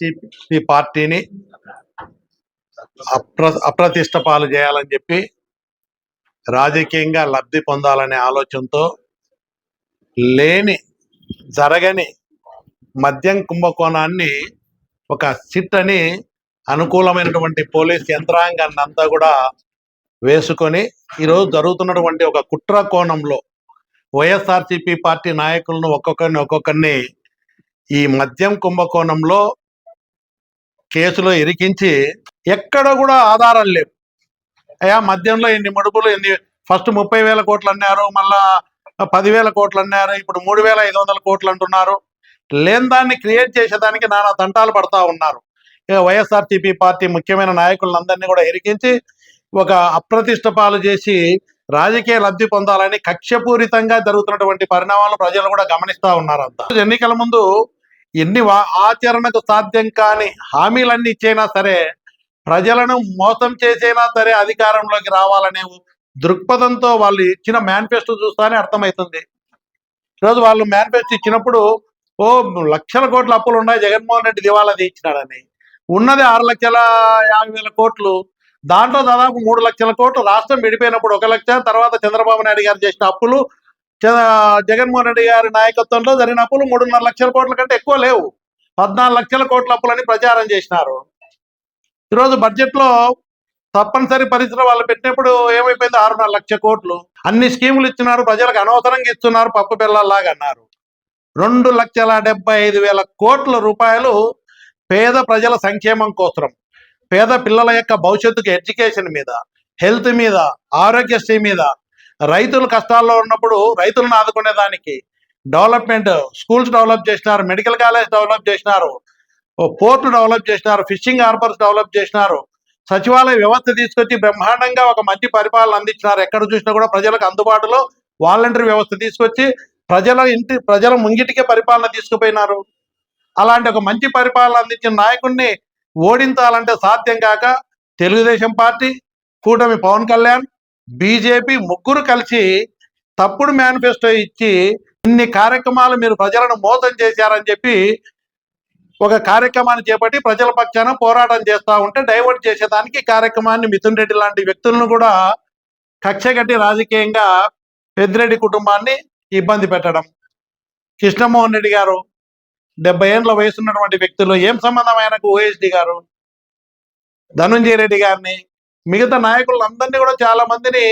వైఎస్ఆర్సీపీ పార్టీని అప్ర అప్రతిష్ట పాలు చేయాలని చెప్పి రాజకీయంగా లబ్ధి పొందాలనే ఆలోచనతో లేని జరగని మద్యం కుంభకోణాన్ని ఒక సిట్ అని అనుకూలమైనటువంటి పోలీస్ యంత్రాంగాన్ని అంతా కూడా వేసుకొని ఈరోజు జరుగుతున్నటువంటి ఒక కుట్ర కోణంలో వైఎస్ఆర్సీపీ పార్టీ నాయకులను ఒక్కొక్కరిని ఒక్కొక్కరిని ఈ మద్యం కుంభకోణంలో కేసులో ఇరికించి ఎక్కడ కూడా ఆధారాలు లేవు. అయ్యా మద్యంలో ఎన్ని మడుపులు ఎన్ని ఫస్ట్ ముప్పై వేల కోట్లు అన్నారు మళ్ళా పదివేల కోట్లు అన్నారు ఇప్పుడు మూడు వేల ఐదు వందల కోట్లు అంటున్నారు. లేని దాన్ని క్రియేట్ చేసేదానికి నానా తంటాలు పడతా ఉన్నారు. ఇక వైఎస్ఆర్టీపీ పార్టీ ముఖ్యమైన నాయకులందరినీ కూడా ఇరికించి ఒక అప్రతిష్ట పాలు చేసి రాజకీయ లబ్ధి పొందాలని కక్షపూరితంగా జరుగుతున్నటువంటి పరిణామాలు ప్రజలు కూడా గమనిస్తా ఉన్నారు అంత. ఎన్నికల ముందు ఎన్ని వా- ఆచరణకు సాధ్యం కాని హామీలన్నీ ఇచ్చైనా సరే ప్రజలను మోసం చేసైనా సరే అధికారంలోకి రావాలనే దృక్పథంతో వాళ్ళు ఇచ్చిన మేనిఫెస్టో చూస్తానే అర్థమవుతుంది ఈరోజు వాళ్ళు మేనిఫెస్టో ఇచ్చినప్పుడు ఓ లక్షల కోట్ల అప్పులు ఉన్నాయి జగన్మోహన్ రెడ్డి దివాలా తీయించినాడని. ఉన్నది ఆరు లక్షల యాభై వేల కోట్లు దాంట్లో దాదాపు మూడు లక్షల కోట్లు రాష్ట్రం విడిపోయినప్పుడు ఒక లక్ష తర్వాత చంద్రబాబు నాయుడు గారు చేసిన అప్పులు జగన్మోహన్ రెడ్డి గారి నాయకత్వంలో జరిగిన అప్పులు మూడున్నర లక్షల కోట్ల కంటే ఎక్కువ లేవు. పద్నాలుగు లక్షల కోట్ల అప్పులని ప్రచారం చేసినారు. ఈరోజు బడ్జెట్లో తప్పనిసరి పరిస్థితులు వాళ్ళు పెట్టినప్పుడు ఏమైపోయింది? ఆరున్నర లక్ష కోట్లు. అన్ని స్కీములు ఇస్తున్నారు ప్రజలకు అనవసరంగా ఇస్తున్నారు పప్పు పిల్లల్లాగా అన్నారు. రెండు లక్షల డెబ్బై ఐదు వేల కోట్ల రూపాయలు పేద ప్రజల సంక్షేమం కోసం పేద పిల్లల యొక్క భవిష్యత్తుకు ఎడ్యుకేషన్ మీద హెల్త్ మీద ఆరోగ్యశ్రీ మీద రైతులు కష్టాల్లో ఉన్నప్పుడు రైతులను ఆదుకునే దానికి డెవలప్మెంట్ స్కూల్స్ డెవలప్ చేసినారు మెడికల్ కాలేజ్ డెవలప్ చేసినారు పోర్ట్ పోర్టు డెవలప్ చేసినారు ఫిషింగ్ హార్బర్స్ డెవలప్ చేసినారు. సచివాలయ వ్యవస్థ తీసుకొచ్చి బ్రహ్మాండంగా ఒక మంచి పరిపాలన అందించినారు. ఎక్కడ చూసినా కూడా ప్రజలకు అందుబాటులో వాలంటరీ వ్యవస్థ తీసుకొచ్చి ప్రజల ఇంటి ప్రజల ముంగిటికే పరిపాలన తీసుకుపోయినారు. అలాంటి ఒక మంచి పరిపాలన అందించిన నాయకుడిని ఓడించాలంటే సాధ్యం కాక తెలుగుదేశం పార్టీ కూటమి పవన్ కళ్యాణ్ బీజేపీ ముగ్గురు కలిసి తప్పుడు మేనిఫెస్టో ఇచ్చి ఇన్ని కార్యక్రమాలు మీరు ప్రజలను మోసం చేశారని చెప్పి ఒక కార్యక్రమాన్ని చేపట్టి ప్రజల పక్షాన పోరాటం చేస్తా ఉంటే డైవర్ట్ చేసేదానికి కార్యక్రమాన్ని మిథున్ రెడ్డి లాంటి వ్యక్తులను కూడా కక్షగట్టి రాజకీయంగా పెద్దిరెడ్డి కుటుంబాన్ని ఇబ్బంది పెట్టడం. కృష్ణమోహన్ రెడ్డి గారు డెబ్బై ఏండ్ల వయసు ఉన్నటువంటి వ్యక్తులు ఏం సంబంధం ఆయనకు ఓఎస్డి గారు? ధనుంజయ రెడ్డి గారిని మిగతా నాయకులందరినీ కూడా చాలా మందిని